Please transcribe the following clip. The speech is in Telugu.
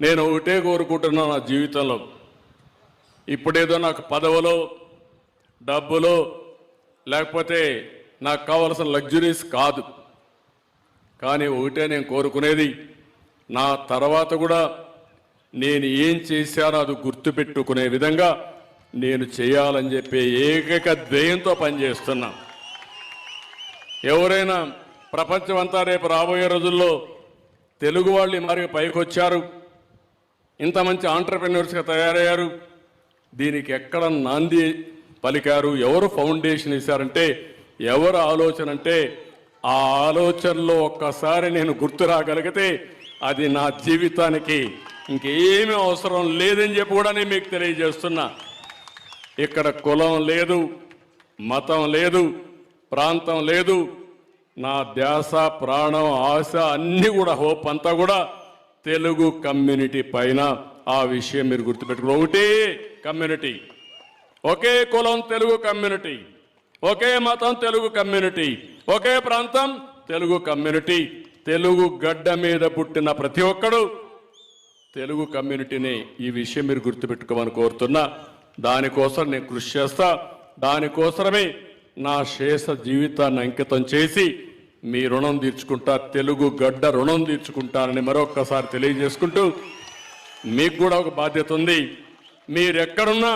నేను ఒకటే కోరుకుంటున్నా నా జీవితంలో. ఇప్పుడేదో నాకు పదవులో డబ్బులో లేకపోతే నాకు కావలసిన లగ్జరీస్ కాదు. కానీ ఒకటే నేను కోరుకునేది నా తర్వాత కూడా నేను ఏం చేశానో అది గుర్తుపెట్టుకునే విధంగా నేను చేయాలని చెప్పి ఏకైక ధ్యేయంతో పనిచేస్తున్నా. ఎవరైనా ప్రపంచం అంతా రేపు రాబోయే రోజుల్లో తెలుగు వాళ్ళు మరి పైకొచ్చారు. ఇంత మంచి ఆంటర్ప్రెన్యూర్స్గా తయారయ్యారు. దీనికి ఎక్కడ నాంది పలికారు? ఎవరు ఫౌండేషన్ ఇచ్చారంటే ఎవరు ఆలోచన అంటే ఆ ఆలోచనలో ఒక్కసారి నేను గుర్తు రాగలిగితే అది నా జీవితానికి ఇంకేమీ అవసరం లేదని చెప్పి కూడా నేను మీకు తెలియజేస్తున్నా. ఇక్కడ కులం లేదు మతం లేదు ప్రాంతం లేదు. నా ధ్యాస ప్రాణం ఆశ అన్నీ కూడా హోప్ అంతా కూడా తెలుగు కమ్యూనిటీ పైన ఆ విషయం మీరు గుర్తుపెట్టుకుని ఒకటే కమ్యూనిటీ. ఒకే కులం తెలుగు కమ్యూనిటీ. ఒకే మతం తెలుగు కమ్యూనిటీ. ఒకే ప్రాంతం తెలుగు కమ్యూనిటీ. తెలుగు గడ్డ మీద పుట్టిన ప్రతి ఒక్కడు తెలుగు కమ్యూనిటీని ఈ విషయం మీరు గుర్తుపెట్టుకోమని కోరుతున్నా. దానికోసం నేను కృషి చేస్తా. దానికోసమే నా శేష జీవితాన్ని అంకితం చేసి మీ రుణం తీర్చుకుంటా తెలుగు గడ్డ రుణం తీర్చుకుంటానని మరొక్కసారి తెలియజేసుకుంటూ మీకు కూడా ఒక బాధ్యత ఉంది. మీరెక్కడున్నా